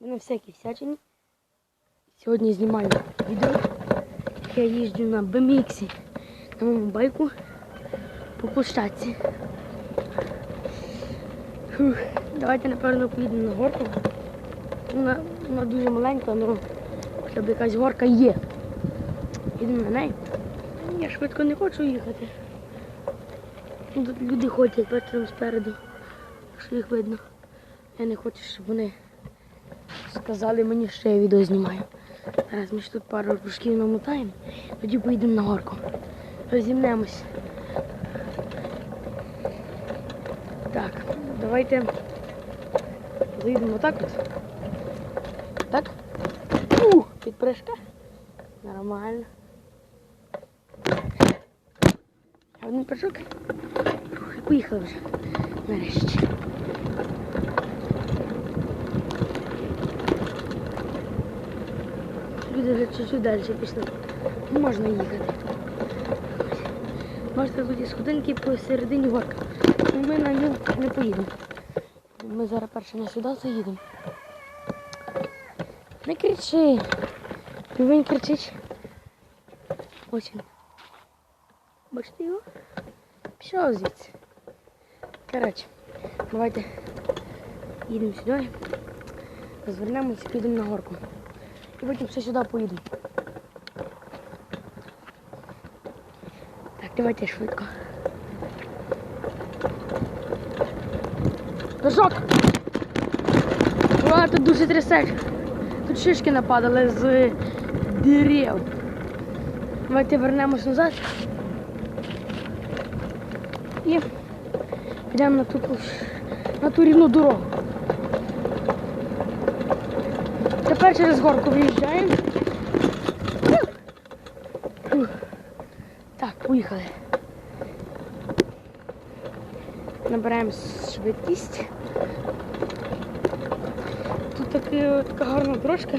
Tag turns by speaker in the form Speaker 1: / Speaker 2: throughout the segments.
Speaker 1: Ми на всякій всячині. Сьогодні знімаю відео. як Я їжджу на BMX на моєму байку по площадці. Давайте напевно поїдемо на горку. Вона, вона дуже маленька, але хоча б якась горка є. Їдемо на неї. Я швидко не хочу їхати. Ну, люди ходять бачите, там спереду, що їх видно. Я не хочу, щоб вони сказали мені, що я відео знімаю. Зараз ми ж тут пару кружків намотаємо, тоді поїдемо на горку. Розімнемось. Так, давайте заїдемо так от. Так? У, підпришка. Нормально. Один прыжок. Поїхали вже. Нарешті. Люди чуть-чуть далі пішли. Можна їхати. Можете тут є сходинки посередині горка. Ми на нього не поїдемо. Ми зараз перше на сюди заїдемо. Не кричи. Він кричить. Очень. Бачите його? Пішов звідси. Коротше, давайте їдемо сюди. Розвернемося, підемо на горку. І потім все сюди поїдемо. Так, давайте швидко. Прыжок! Ура, тут дуже трясеш. Тут шишки нападали з дерев. Давайте вернемось назад. І підемо на ту, на ту рівну дорогу. Тепер через горку виїжджаємо. Так, поїхали. Набираємо швидкість. Тут таки, така гарна дорожка,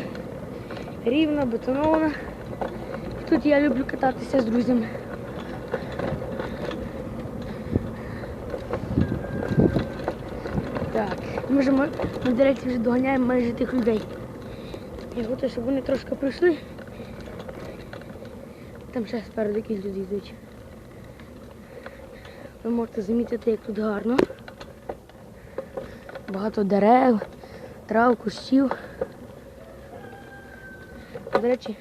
Speaker 1: рівна, бетонована. Тут я люблю кататися з друзями. Так, ми вже ма- ми, до речі, вже доганяємо майже тих людей. Я щоб вони трошки пройшли. Там ще спереду якісь люди йдуть. Ви можете замітити, як тут гарно. Багато дерев, трав, кущів. До речі,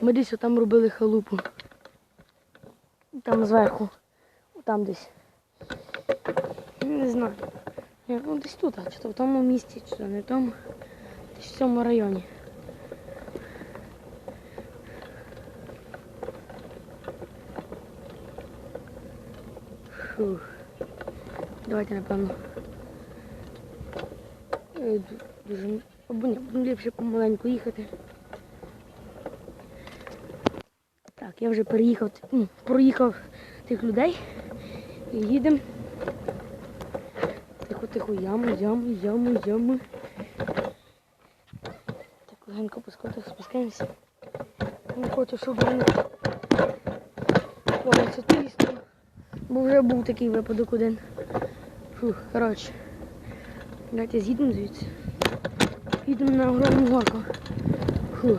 Speaker 1: ми десь там робили халупу. Там зверху. Там десь. Не знаю. Ну десь тут, а чи то в тому місці, чи то не в тому. Десь в цьому районі. Фух. Давайте, напевно. е, Дуже ну, ліпше помаленьку їхати. Так, я вже переїхав, ну, проїхав тих людей і їдемо. Тихо, тихо, яму, яму, яму, яму. Так, легенько по сходах спускаємося. Не хочу, щоб вони повністю трісно. Бо вже був такий випадок один. Фух, коротше. Давайте з'їдемо звідси. Їдемо на огромну горку. Фух.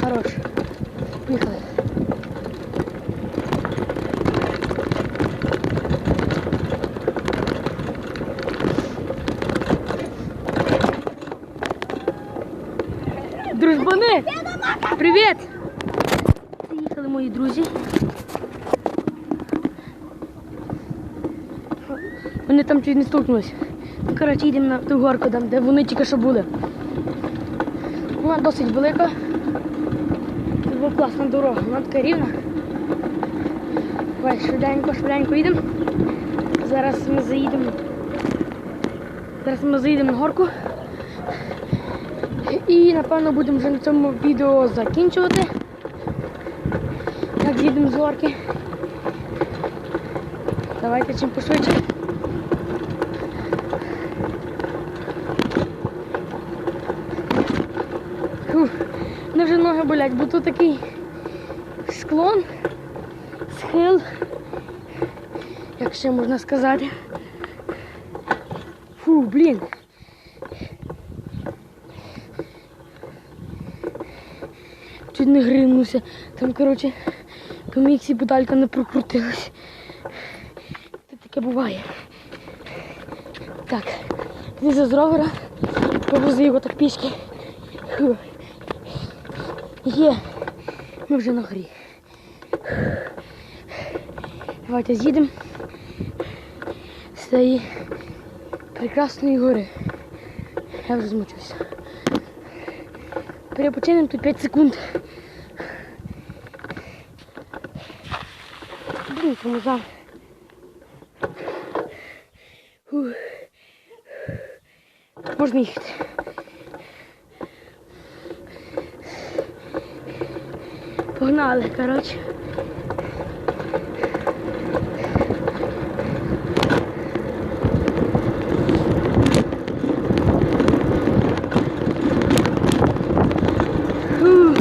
Speaker 1: Хорош. Поїхали. Дружбани! Привіт! Приїхали мої друзі. Вони там чуть не стукнулись. Ну, коротше, їдемо на ту горку, там, де вони тільки що були. Вона досить велика. Тут була класна дорога, вона така рівна. Давай, швиденько, швиденько їдемо. Зараз ми заїдемо. Зараз ми заїдемо на горку. І напевно будемо вже на цьому відео закінчувати. Так, їдемо з горки. Давайте чим пошвидше. Фух, вже ноги болять, бо тут такий склон, схил, як ще можна сказати. Фу, блін. Чуть не гримнувся. Там, коротше, коміксі педалька не прокрутилась. Це таке буває. Так, вліз з ровера, повезли його так пішки. Фу. Є, ми вже на горі. Давайте з'їдемо з цієї прекрасної гори. Я вже змучився. Перепочинемо тут 5 секунд. Блін, тормоза. Фух. Можна їхати. Погнали, коротше. Фух.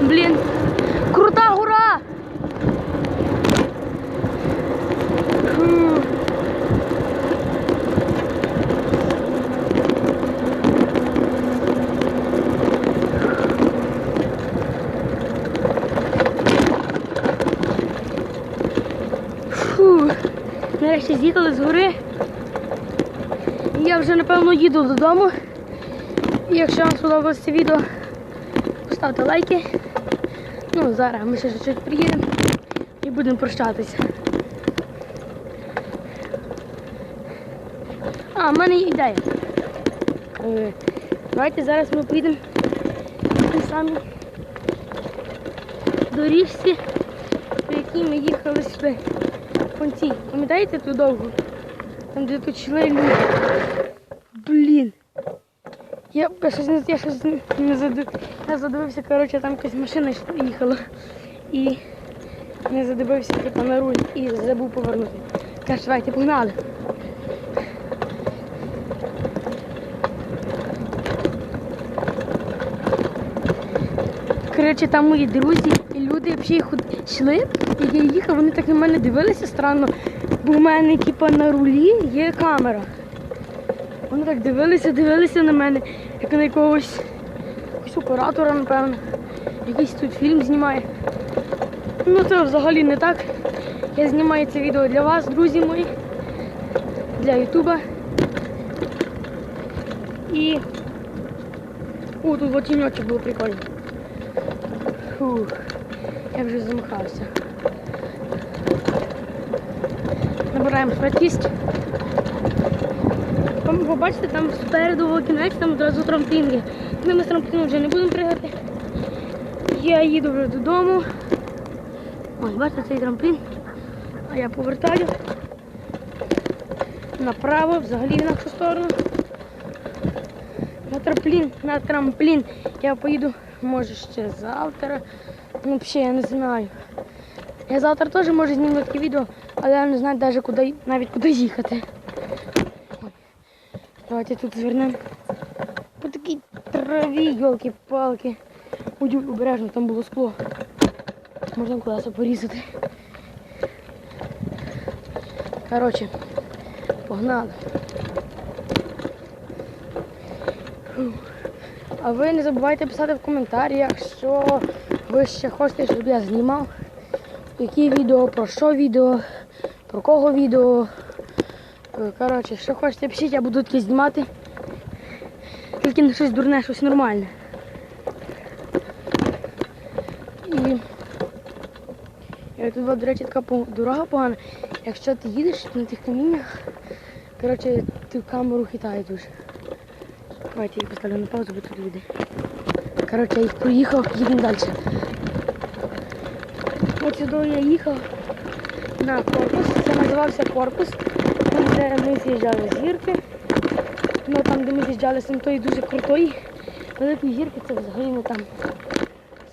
Speaker 1: Блін, крута гора! Фух. Фу, нарешті з'їхали з гори. Я вже напевно їду додому. Якщо вам сподобалось це відео, поставте лайки. Ну, зараз ми ще чуть приїдемо і будемо прощатися. А, в мене є ідея. Е, Давайте зараз ми поїдемо тій доріжці, по якій ми їхали сюди. Конці. Пам'ятаєте ту довгу? Там, де йшли люди. Блін. Я, щось не я щось не задив. Я задивився, коротше, там якась машина їхала. І не задивився типу, на руль і забув повернути. Каже, давайте погнали. Коротше, там мої друзі і люди взагалі йшли, і я їхав, вони так на мене дивилися странно, бо в мене типу, на рулі є камера. Вони так дивилися, дивилися на мене, як на якогось, якогось оператора, напевно. Якийсь тут фільм знімає. Ну це взагалі не так. Я знімаю це відео для вас, друзі мої, для Ютуба. І... О, тут от тіньочок було прикольно. Фух, я вже замахався. Набираємо швидкість. Пом- Побачите, там спереду кінець, там одразу трамплінги. Ми з трампліну вже не будемо пригати. Я їду вже додому. Ось, бачите цей трамплін. А я повертаю направо, взагалі в інакшу сторону. На трамплін, на трамплін. Я поїду, може, ще завтра. Ну, взагалі, я не знаю. Я завтра теж можу знімати таке відео, але я не знаю навіть куди, навіть куди їхати. Давайте тут звернемо. По такій траві, йолки-палки. Ой, обережно, там було скло. Можна колеса порізати. Коротше, погнали. Фух. А ви не забувайте писати в коментарях, що ви ще хочете, щоб я знімав. Які відео, про що відео, про кого відео. Е, Коротше, що хочете, пишіть, я буду таке знімати. Тільки не щось дурне, щось нормальне. І е, тут, от, до речі, така дорога погана. Якщо ти їдеш на тих каміннях, коротше, ти в камеру хитає дуже. Давайте я поставлю на паузу, бо тут люди. Коротше, я їх проїхав, їдемо далі. От сюди я їхав на корпус. Це називався корпус. Там, де ми з'їжджали з гірки. Ну там, де ми з'їжджали з тої дуже крутої великої гірки, це взагалі не там.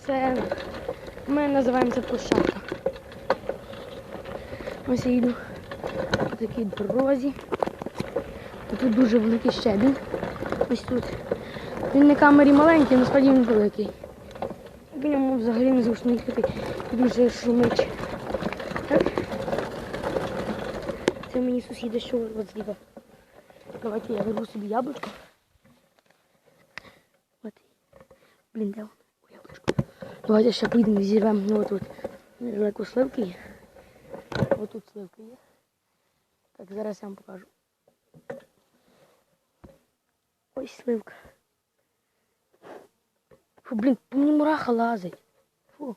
Speaker 1: Це ми називаємо це площадка. Ось я їду по такій дорозі. Тут дуже великий щебінь. Ось тут. Він на камері маленький, насправді він великий. В ньому взагалі не зручно їхати. Дуже шумить. Так. Це мені сусіди, що зліва. Давайте я вирву собі яблучко. От. Блін, де воно? Ой, Давайте ще поїдемо зірвемо ну, отут. Недалеко сливки є. Отут сливки є. Так, зараз я вам покажу. Ось сливка. Фу, блін, по мені мураха лазить. Фу.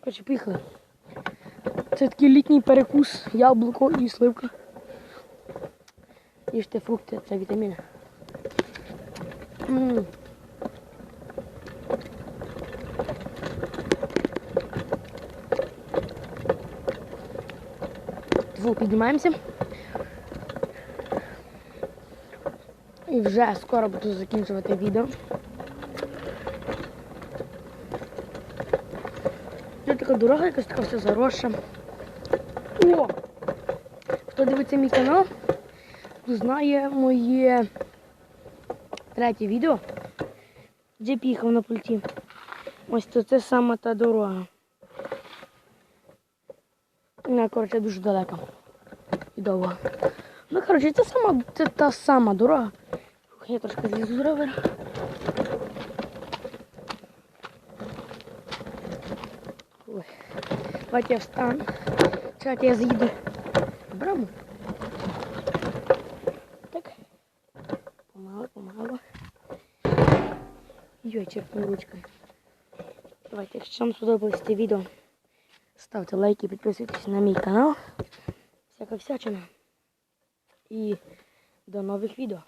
Speaker 1: Короче, поїхали. Це такий літній перекус, яблуко і сливка. Їжте фрукти, це вітаміни. М. Фу, піднімаємося. І вже скоро буду закінчувати відео. Це така дорога, якась така все заросша. О! Хто дивиться мій канал, знає моє третє відео, де їхав на пульті. Ось то це саме та дорога. Не, коротше, дуже далека. І довго. Ну, коротше, це сама, це та сама дорога. Я трошки злізу з ровера. Ой. Давайте я встану. Чекайте, я заїду в браму. Так. Помало, помало. Йой, черпну ручкою. Давайте, якщо вам сподобалось це відео, ставте лайки, підписуйтесь на мій канал. Всяка всячина. І до нових відео.